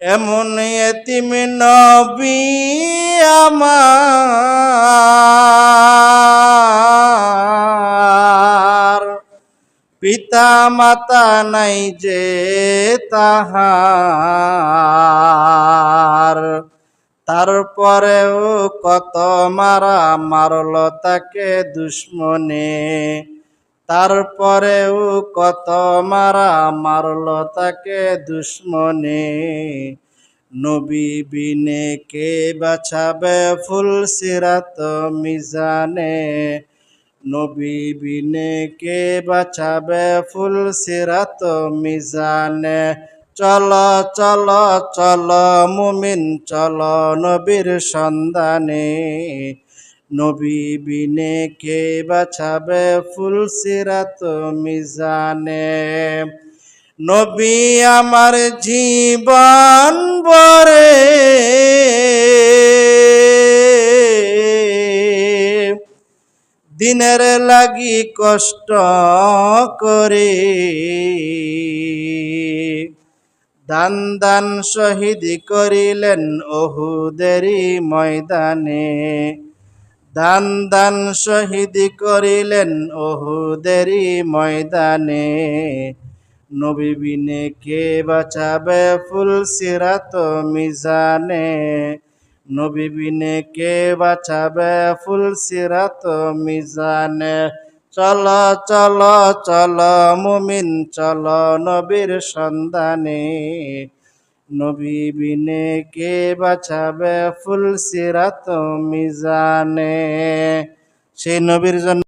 এমন এতিম নবী আমার। পিতা মাতা নাই যে তাহার। তারপরেও কত মারা মারল তাকে দুশ্মনে। তারপরেও কত মারা মারল তাকে দুশ্মনে। নবী বিনে কে বাছাবে ফুল সিরাত মিজানে? নবী বিনে কে বাছাবে ফুল সিরাত মিজানে? চল চল চল, মুমিন, চল নবীর সন্ধানে। নবী বিনে কে বাছাবে ফুল সিরাত মিজানে। নবী আমার জীবন বরে দিনের লাগি কষ্ট করে। দান দান শহীদ করিলেন ওহুদেরি ময়দানে। দান দান শহীদ করিলেন ওহুদেরি ময়দানে। নবী বিনে কে বাঁচাবে ফুল সিরাত মিজানে? নবী বিনে কে বাঁচাবে ফুল সিরাত মিজানে? চল চল চল, মুমিন, চল নবীর সন্ধানে। নবী বিনে কে বাঁচাবে ফুল সিরাত মিজানে? সেই নবীর জন্য